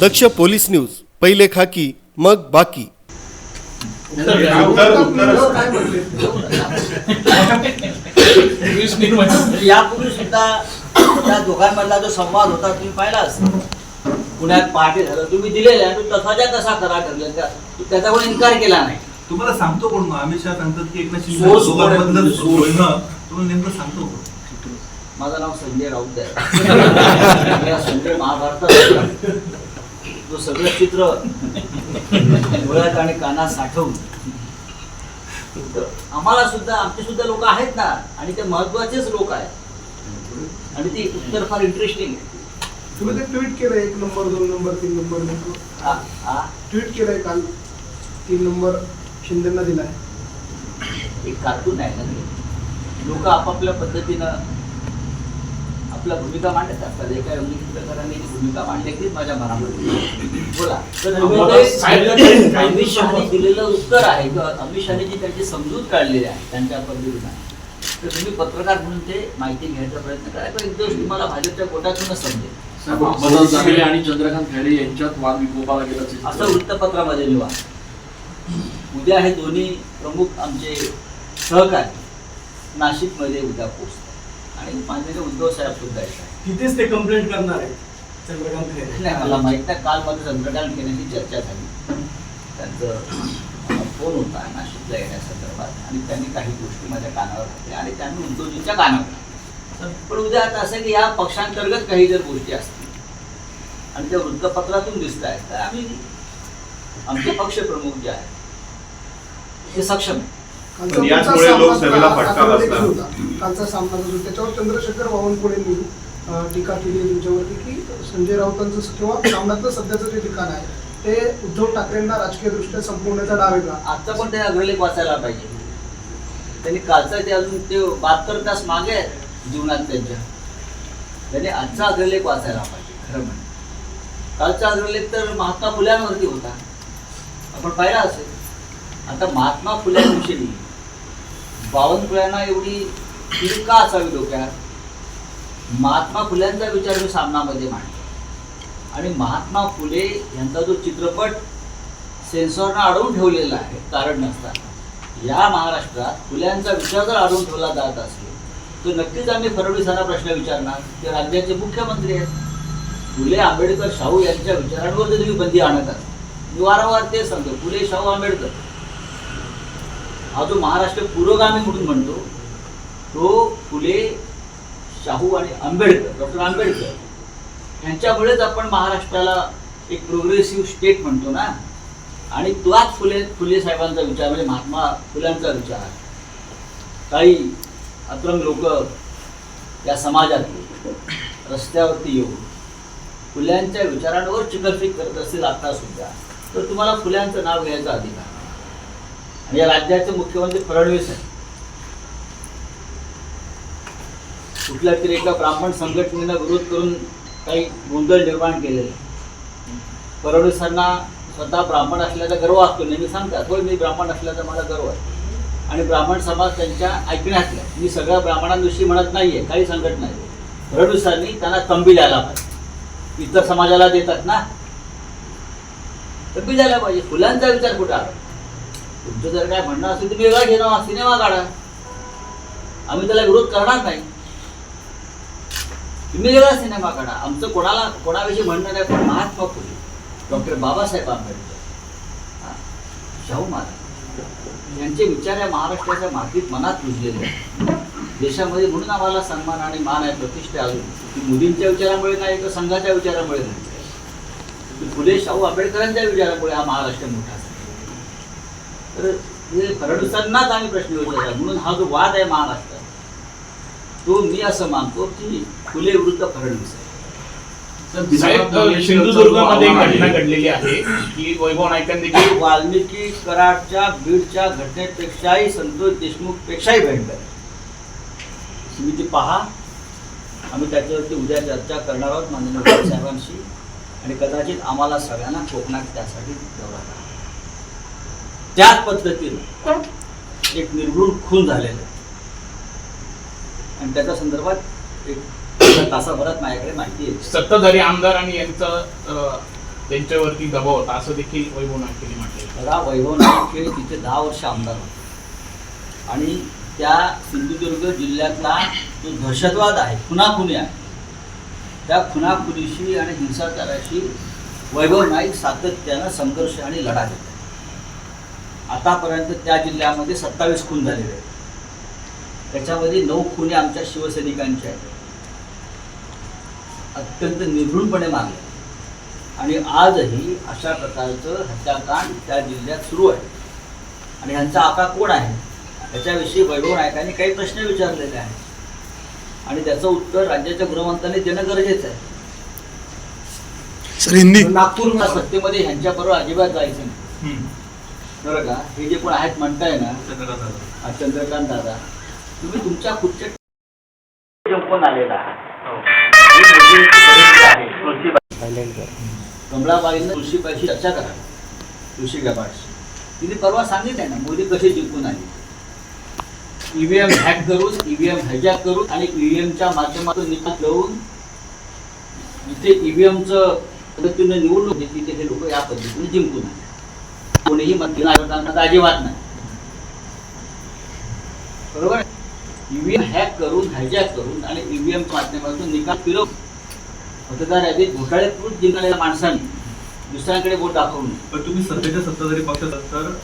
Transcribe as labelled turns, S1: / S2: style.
S1: दक्ष police news पहिले खाकी मग बाकी.
S2: यापूर्वी सुद्धा त्या दोघांमधला जो संवाद होता तुम्ही पाहिला असेल? पुण्यात पहाटे झालं तुम्ही दिलेला आहे तो तसाच्या तसा करा ठरले त्या त्याचा कोणी इन्कार केला नाही.
S3: तुम्हाला सांगतो कोण मग? अमित शहा सांगतात की एकनाथ शिंदे दोघांमधलं? बोलणं. तुम्हाला नेमकं सांगतो कोण?
S2: माझं नाव संजय राऊत आहे. संजय महाभारतात जो सगळं चित्र डोळ्यात आणि कानात साठवून. आम्हाला सुद्धा आमचे सुद्धा लोक आहेत ना आणि ते महत्वाचेच लोक आहेत. आणि ती उत्तर फार इंटरेस्टिंग आहे.
S4: तुम्ही ते ट्विट केलं एक नंबर दोन नंबर तीन नंबर ट्विट केलंय काल तीन नंबर शिंदेना दिलाय.
S2: एक कार्टून आहे ना ते. लोक आपापल्या पद्धतीनं आपल्या भूमिका मांडत असतात. एका प्रकाराने जी भूमिका मांडली तीच माझ्या मनामध्ये. बोला. तर ते अमित शहाने दिलेलं उत्तर आहे. किंवा अमित शहाने जी त्यांची समजूत काढलेली आहे त्यांच्या पद्धतीनं तर तुम्ही पत्रकार म्हणून ते माहिती घ्यायचा प्रयत्न करा. किंवा एक दिवस तुम्हाला भाजपच्या कोटातूनच समजेल.
S5: आणि चंद्रकांत खैरे यांच्यात वाद विकोपाला गेल्याचे
S2: असं वृत्तपत्रामध्ये लिहा उद्या हे दोन्ही प्रमुख आमचे सहकारी नाशिकमध्ये उद्या पोहोचतात आणि माननीय उद्धव साहेब सुद्धा येतात
S6: तिथेच ते कंप्लेंट करणार आहे चंद्रकांत
S2: नाही मला माहीत नाही काल माझं चंद्रकांत घेण्याची चर्चा झाली. त्यांचं फोन होता नाशिकला येण्यासंदर्भात आणि त्यांनी काही गोष्टी माझ्या कानावर घातल्या आणि त्यांनी उद्धवजींच्या कानावर घातल्या. पण उद्या आता असं आहे की या पक्षांतर्गत काही जर गोष्टी असतील आणि त्या वृत्तपत्रातून दिसत आहेत तर आम्ही आमचे पक्षप्रमुख जे आहेत ते सक्षम आहे
S4: कालचा
S7: पण
S4: तुमचा
S7: याचमुळे
S4: सामना
S7: लोकसभेला फटका
S4: आठवड्यात
S7: बसला.
S4: होता. कालचा सामना जो त्याच्यावर चंद्रशेखर बावनकुळेंनी टीका केली आहे तुमच्यावरती की संजय राऊतांचं किंवा सामन्यातलं सध्याचं जे ठिकाण आहे ते उद्धव ठाकरेंना राजकीय दृष्ट्या संपवण्याचा डाव आहे का?
S2: आजचा पण ते अग्रलेख वाचायला पाहिजे. त्यांनी कालचा ते अजून ते बहात्तर तास मागे आहेत जीवनात त्यांच्या. त्यांनी आजचा अग्रलेख वाचायला पाहिजे खरं म्हणजे कालचा अग्रलेख तर महात्मा फुल्यांवरती होता. आपण पाहिला असेल. आता महात्मा फुल्यांविषयी बावनकुळ्यांना एवढी कीड का असावी डोक्यात? महात्मा फुल्यांचा विचार मी सामनामध्ये मांडतो. आणि महात्मा फुले यांचा जो चित्रपट सेन्सॉरनं अडवून ठेवलेला आहे कारण नसताना या महाराष्ट्रात फुल्यांचा विचार जर अडवून ठेवला जात असेल तर नक्कीच आम्ही फडणवीसांना प्रश्न विचारणार ते राज्याचे मुख्यमंत्री आहेत. फुले आंबेडकर शाहू यांच्या विचारांवर जर तुम्ही बंदी आणत असतो मी वारंवार ते सांगतो फुले शाहू आंबेडकर. हा जो महाराष्ट्र पुरोगामी म्हणून म्हणतो तो फुले शाहू आणि आंबेडकर डॉक्टर आंबेडकर यांच्यामुळेच आपण महाराष्ट्राला एक प्रोग्रेसिव्ह स्टेट म्हणतो ना. आणि तोच फुले फुले साहेबांचा विचार म्हणजे महात्मा फुल्यांचा विचार. काही अतरंग लोक या समाजात रस्त्यावरती येऊन फुल्यांच्या विचारांवर चिकलफिक करत असतील आता सुद्धा. तर तुम्हाला फुल्यांचं नाव घ्यायचा अधिकार. आहे. आणि या राज्याचे मुख्यमंत्री फडणवीस आहेत कुठल्या तरी एका ब्राह्मण संघटनेनं विरोध करून काही गोंधळ निर्माण केलेला फडणवीसांना स्वतः ब्राह्मण असल्याचा गर्व असतो. नेहमी सांगतात होय मी ब्राह्मण असल्याचा मला गर्व आहे. आणि ब्राह्मण समाज त्यांच्या ऐकण्यातला मी सगळ्या ब्राह्मणांविषयी म्हणत नाहीये काही संघटना आहे फडणवीसांनी त्यांना तंबी द्यायला पाहिजे. इतर समाजाला देतात ना. तंबी द्यायला पाहिजे. फुलांचा विचार कुठं आला? तुमचं जर काय म्हणणं असेल तुम्ही वेगळा घेणं सिनेमा काढा. आम्ही त्याला विरोध करणार नाही. तुम्ही वेगळा सिनेमा काढा. आमचं कोणाला कोणाविषयी म्हणणं नाही पण महात्मा फुले डॉक्टर बाबासाहेब आंबेडकर. शाहू महाराज. यांचे विचार या महाराष्ट्राच्या मातीत मनात रुजलेले आहेत. देशामध्ये म्हणून आम्हाला सन्मान आणि मान आहे प्रतिष्ठा अजून ती मुलींच्या विचारामुळे नाही तर संघाच्या विचारामुळे नाही. फुले शाहू आंबेडकरांच्या विचारामुळे हा महाराष्ट्र मोठा तर फडणवीसांनाच आम्ही प्रश्न विचारला. म्हणून हा जो वाद आहे महाराष्ट्रात तो मी असं मानतो की फुले विरुद्ध फडणवीस आहे.
S8: सिंधुदुर्गमध्ये घटना घडलेली आहे की वैभव नाईकांनी देखील
S2: वाल्मिकी कराडच्या बीडच्या घटनेपेक्षाही संतोष देशमुख पेक्षाही भयंकर. तुम्ही ती पहा. आम्ही त्याच्यावरती उद्या चर्चा करणार आहोत माननीय साहेबांशी. आणि कदाचित आम्हाला सगळ्यांना कोकणात त्यासाठी दौरा करा त्याच पद्धतीनं एक निर्घृण खून झालेला आहे. आणि त्याच्या संदर्भात एक तासाभरात माझ्याकडे माहिती आहे.
S8: सत्ताधारी आमदार आणि यांचं अं, त्यांच्यावरती दबाव होता असं देखील वैभव नाईकांनी म्हटलं
S2: बघा वैभव नाईक हे तिथे दहा वर्ष आमदार होते. आणि त्या सिंधुदुर्ग जिल्ह्यातला जो दहशतवाद आहे खुनाखुनी आहे त्या खुनाखुनीशी आणि हिंसाचाराशी वैभव नाईक सातत्यानं संघर्ष आणि लढा देत आहे आतापर्यंत त्या जिल्ह्यामध्ये सत्तावीस खून झालेले आहेत. त्याच्यामध्ये नऊ खुने आमच्या शिवसैनिकांच्या आहेत. अत्यंत निर्घृणपणे मारले. आणि आजही अशा प्रकारचं हत्याकांड त्या जिल्ह्यात सुरू आहे. आणि ह्यांचा आका कोण आहे? त्याच्याविषयी वैभव नायकांनी काही प्रश्न विचारलेले आहेत. आणि त्याचं उत्तर राज्याच्या गृहमंत्र्यांनी देणं गरजेचं आहे.
S4: सर हिंदी
S2: नागपूर सत्तेमध्ये ह्यांच्याबरोबर अजिबात जायचं नाही. बरं का हे जे कोण आहेत म्हणताय ना
S3: चंद्रकांत दादा.
S2: हा चंद्रकांत दादा तुम्ही तुमच्या खुर्च्या जिंकून आलेला आहात
S3: हो.
S2: मोदी परिस्थिती आहे. तुळशीबाई. कमलाबाईंना तुळशीबाईशी चर्चा करा तुळशी गबाश तिने परवा सांगितलंय ना मोदी कसे जिंकून आले ईव्हीएम हॅक करून ईव्हीएम हायजॅक करून आणि ईव्हीएमच्या माध्यमातून निकाल देऊन जिथे ईव्हीएमचं पद्धतीने निवडणूक घेतली तिथे हे लोक या पद्धतीने जिंकून आले कोणीही मतदान आयोगांना अजिबात नाही. बरोबर? ईव्हीएम हॅक करून हायजॅक करून आणि ईव्हीएम माध्यमातून निकाल फिरव. मतदार यादीत घोटाळेकृत जिंकलेल्या माणसांनी. दुसऱ्यांकडे वोट दाखवून.
S3: पण तुम्ही सध्याच्या सत्ताधारी पक्षात तर